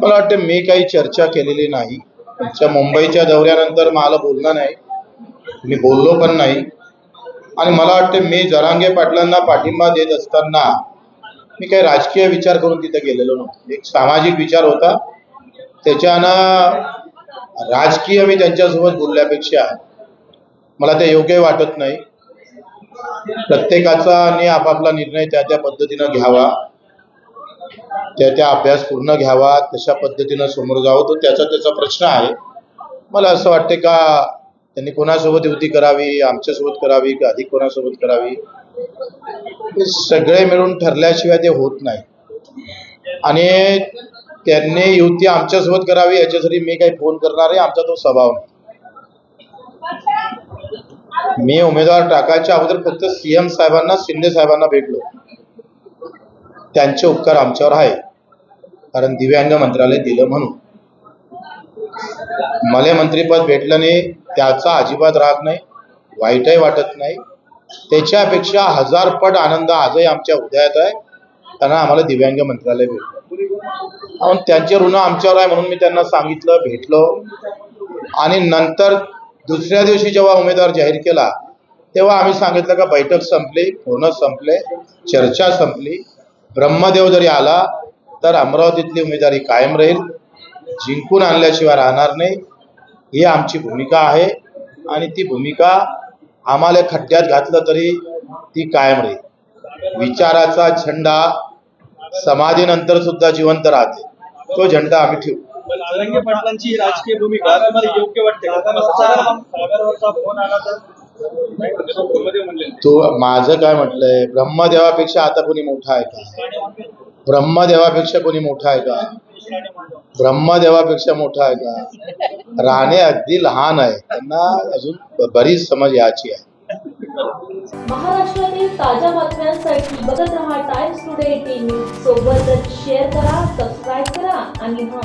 मला वाटतं मी काही चर्चा केलेली नाही. त्यांच्या मुंबईच्या दौऱ्यानंतर मला बोलणं नाही. मी बोललो पण नाही. आणि मला वाटतं मी जरांगे पाटलांना पाठिंबा देत असताना मी काही राजकीय विचार करून तिथे गेलेलो नव्हतो. एक सामाजिक विचार होता. त्याच्यानं राजकीय मी त्यांच्यासोबत बोलल्यापेक्षा मला ते योग्य वाटत नाही. प्रत्येकाचा आणि आपापला निर्णय त्या त्या पद्धतीनं घ्यावा. त्या त्या अभ्यास पूर्ण घ्यावा तशा पद्धतीनं समोर जावं तो त्याचा त्याचा प्रश्न आहे. मला असं वाटते का त्यांनी कोणासोबत युती करावी आमच्यासोबत करावी का अधिक कोणासोबत करावी? हे सगळे मिळून ठरल्याशिवाय ते होत नाही. आणि त्यांनी युती आमच्यासोबत करावी याच्यासाठी मी काही फोन करणार आहे आमचा तो स्वभाव नाही. मी उमेदवार टाकायच्या अगोदर फक्त सीएम साहेबांना शिंदे साहेबांना भेटलो. त्यांचे उपकार आमच्यावर आहे. कारण दिव्यांग मंत्रालय दिलं म्हणून. मला मंत्रीपद भेटलं नाही त्याचा अजिबात राग नाही वाईटही वाटत नाही. त्याच्यापेक्षा हजार पट आनंद आजही आमच्या हृदयात आहे. त्यांना आम्हाला दिव्यांग मंत्रालय भेटलं. म्हणून त्यांचे ऋण आमच्यावर आहे म्हणून मी त्यांना सांगितलं भेटलो. आणि नंतर दुसऱ्या दिवशी जेव्हा उमेदवार जाहीर केला तेव्हा आम्ही सांगितलं का बैठक संपली पूर्ण संपले चर्चा संपली. ब्रह्मदेव जरी आला तर अमरावतीतली उमेदवारी कायम राहील. जिंकून आणल्याशिवाय राहणार नाही. ही आमची भूमिका आहे. आणि ती भूमिका आम्हाला खड्ड्यात घातलं तरी ती कायम राहील. विचाराचा झेंडा समाधीनंतर सुद्धा जिवंत राहते. तो झेंडा आम्ही ठेवू. राजकीय भूमिका योग्य वाटते तू माझं काय म्हटलंय? ब्रह्मदेवापेक्षा आता कोणी मोठा आहे का? ब्रह्मदेवापेक्षा कोणी मोठा आहे का? ब्रह्मदेवापेक्षा मोठा आहे का? राणे अगदी लहान आहे त्यांना अजून बरीच समज याची आहे. महाराष्ट्रातील ताज्या बातम्यांसाठी बघत रहा टाइम्स टुडे टीव्ही सोबतच शेअर करा सबस्क्राईब करा आणि हा